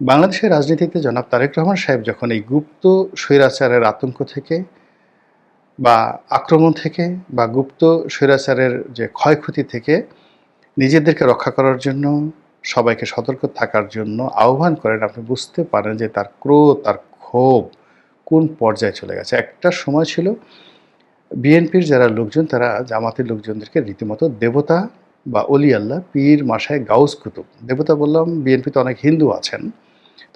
বাংলাদেশের রাজনীতিতে জনাব তারেক রহমান সাহেব যখন এই গুপ্ত স্বৈরাচারের আতঙ্ক থেকে বা আক্রমণ থেকে বা গুপ্ত স্বৈরাচারের যে ক্ষয়ক্ষতি থেকে নিজেদেরকে রক্ষা করার জন্য, সবাইকে সতর্ক থাকার জন্য আহ্বান করেন, আপনি বুঝতে পারেন যে তার ক্রোধ, তার ক্ষোভ কোন পর্যায়ে চলে গেছে। একটা সময় ছিল বিএনপির যারা লোকজন, তারা জামাতের লোকজনদেরকে রীতিমতো দেবতা বা অলি আল্লাহ, পীর মাসায় গাউস কুতুব। দেবতা বললাম, বিএনপিতে অনেক হিন্দু আছেন।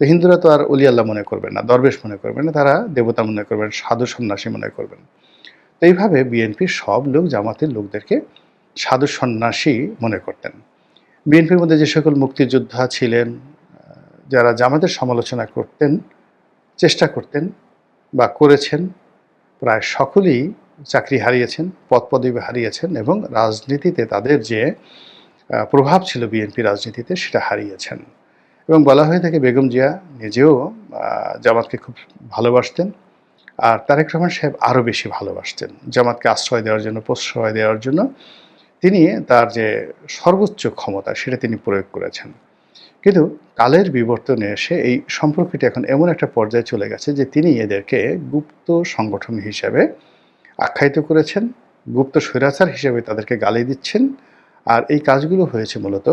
তো হিন্দুরা তো আর অলি আল্লাহ মনে করবেন না, দরবেশ মনে করবেন না, তারা দেবতা মনে করবেন, সাধু সন্ন্যাসী মনে করবেন। তো এইভাবে বিএনপির সব লোক, জামাতের লোকদেরকে সাধু সন্ন্যাসী মনে করতেন। বিএনপির মধ্যে যে সকল মুক্তিযোদ্ধা ছিলেন যারা জামাতের সমালোচনা করতেন, চেষ্টা করতেন বা করেছেন, প্রায় সকলেই চাকরি হারিয়েছেন, পদ পদবি হারিয়েছেন এবং রাজনীতিতে তাদের যে প্রভাব ছিল বিএনপি রাজনীতিতে, সেটা হারিয়েছেন। এবং বলা হয়ে থাকে বেগম জিয়া নিজেও জামাতকে খুব ভালোবাসতেন। আর তারেক রহমান সাহেব আরও বেশি ভালোবাসতেন। জামাতকে আশ্রয় দেওয়ার জন্য, প্রশ্রয় দেওয়ার জন্য তিনি তার যে সর্বোচ্চ ক্ষমতা, সেটা তিনি প্রয়োগ করেছেন। কিন্তু কালের বিবর্তনে এসে এই সম্পর্কটি এখন এমন একটা পর্যায়ে চলে গেছে যে তিনি এদেরকে গুপ্ত সংগঠন হিসাবে আখ্যায়িত করেছেন, গুপ্ত স্বৈরাচার হিসেবে তাদেরকে গালি দিচ্ছেন। আর এই কাজগুলো হয়েছে মূলত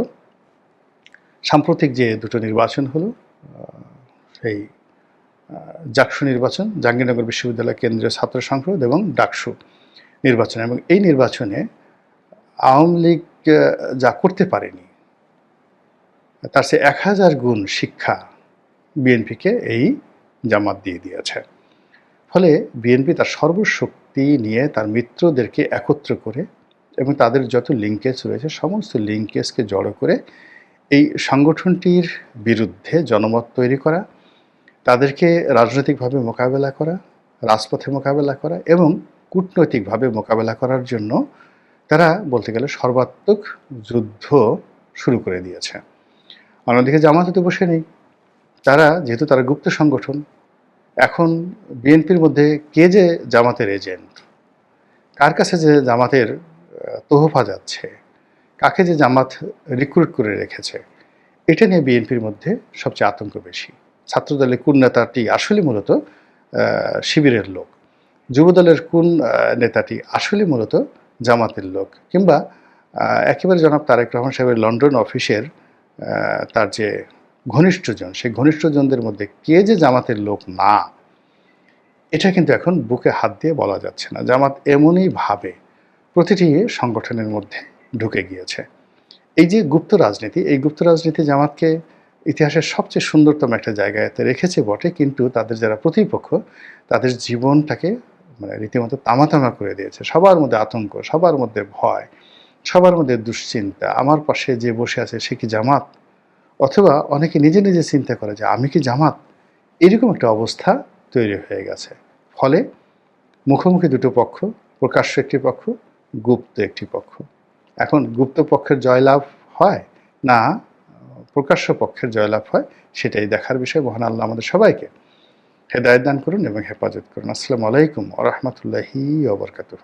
সাম্প্রতিক যে দুটো নির্বাচন হলো সেই জাকসু নির্বাচন, জাহাঙ্গীরনগর বিশ্ববিদ্যালয় কেন্দ্রীয় ছাত্র সংসদ এবং ডাকসু নির্বাচন। এবং এই নির্বাচনে আওয়ামী লীগ যা করতে পারেনি, তার সে এক হাজার গুণ শিক্ষা বিএনপিকে এই জামাত দিয়ে দিয়েছে। ফলে বিএনপি তার সর্বশক্তি নিয়ে তার মিত্রদেরকে একত্র করে এবং তাদের যত লিঙ্কেজ রয়েছে, সমস্ত লিঙ্কেজকে জড়ো করে এই সংগঠনটির বিরুদ্ধে জনমত তৈরি করা, তাদেরকে রাজনৈতিকভাবে মোকাবেলা করা, রাজপথে মোকাবেলা করা এবং কূটনৈতিকভাবে মোকাবেলা করার জন্য তারা বলতে গেলে সর্বাত্মক যুদ্ধ শুরু করে দিয়েছে। অন্যদিকে জামাতে তো বসে নেই। তারা, যেহেতু তারা গুপ্ত সংগঠন, এখন বিএনপির মধ্যে কে যে জামাতের এজেন্ট? কার কাছে যে জামাতের তোহফা যাচ্ছে? কাকে যে জামাত রিক্রুট করে রেখেছে, এটা নিয়ে বিএনপির মধ্যে সবচেয়ে আতঙ্ক বেশি। ছাত্রদলের কোন নেতাটি আসলে মূলত শিবিরের লোক? যুবদলের কোন নেতাটি আসলে মূলত জামাতের লোক? কিংবা একেবারে জনাব তারেক রহমান সাহেবের লন্ডন অফিসের তার যে ঘনিষ্ঠজন, সেই ঘনিষ্ঠজনদের মধ্যে কে যে জামাতের লোক না, এটা কিন্তু এখন বুকে হাত দিয়ে বলা যাচ্ছে না। জামাত এমনই ভাবে প্রতিটি সংগঠনের মধ্যে ঢুকে গিয়েছে। এই যে গুপ্ত রাজনীতি, এই গুপ্ত রাজনীতি জামাতকে ইতিহাসের সবচেয়ে সুন্দরতম একটা জায়গাতে রেখেছে বটে, কিন্তু তাদের যারা প্রতিপক্ষ, তাদের জীবনটাকে মানে রীতিমতো তামাতামা করে দিয়েছে। সবার মধ্যে আতঙ্ক, সবার মধ্যে ভয়, সবার মধ্যে দুশ্চিন্তা, আমার পাশে যে বসে আছে সে কি জামাত? অথবা অনেকে নিজে নিজে চিন্তা করে যে আমি কি জামাত? এরকম একটা অবস্থা তৈরি হয়ে গেছে। ফলে মুখোমুখি দুটো পক্ষ, প্রকাশ্য একটি পক্ষ, গুপ্ত একটি পক্ষ। এখন গুপ্ত পক্ষের জয়লাভ হয় না প্রকাশ্য পক্ষের জয়লাভ হয়, সেটাই দেখার বিষয়। মহান আল্লাহ আমাদের সবাইকে হেদায়ত দান করুন এবং হেফাজত করুন। আসসালামু আলাইকুম আ রহমতুল্লাহি ওবরকাতুহ